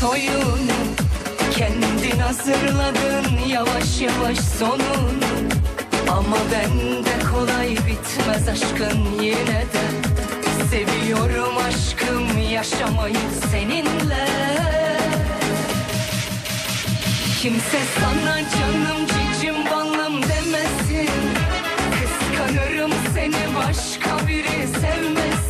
hayat oyunu Kendin hazırladın yavaş yavaş sonunu Ama bende kolay bitmez aşkın yine de. Seviyorum aşkım yaşamayı seninle. Kimse sana canım cicim balım demesin. Kıskanırım seni başka biri sevmesin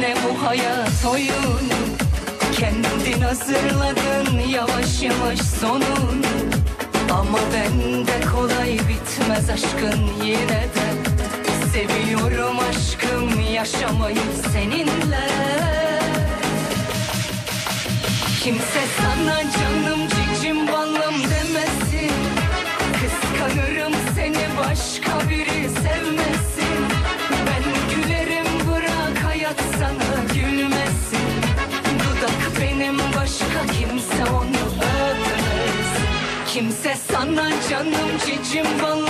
ne bu hayat oyunu Kendin hazırladın yavaş yavaş sonunu Ama bende kolay bitmez aşkın yine de. Seviyorum aşkım yaşamayı seninle. Kimse sana canım cicim balım demesin. Kıskanırım seni başka biri Kimse sana canım cicim balım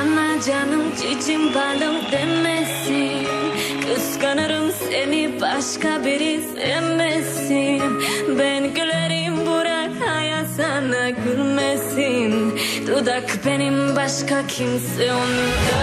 Sana canım cicim balım demesin. Kıskanırım seni başka biri sevmesin. Ben gülerim bırak hayat sana gülmesin. Dudak benim başka kimse onu öpmez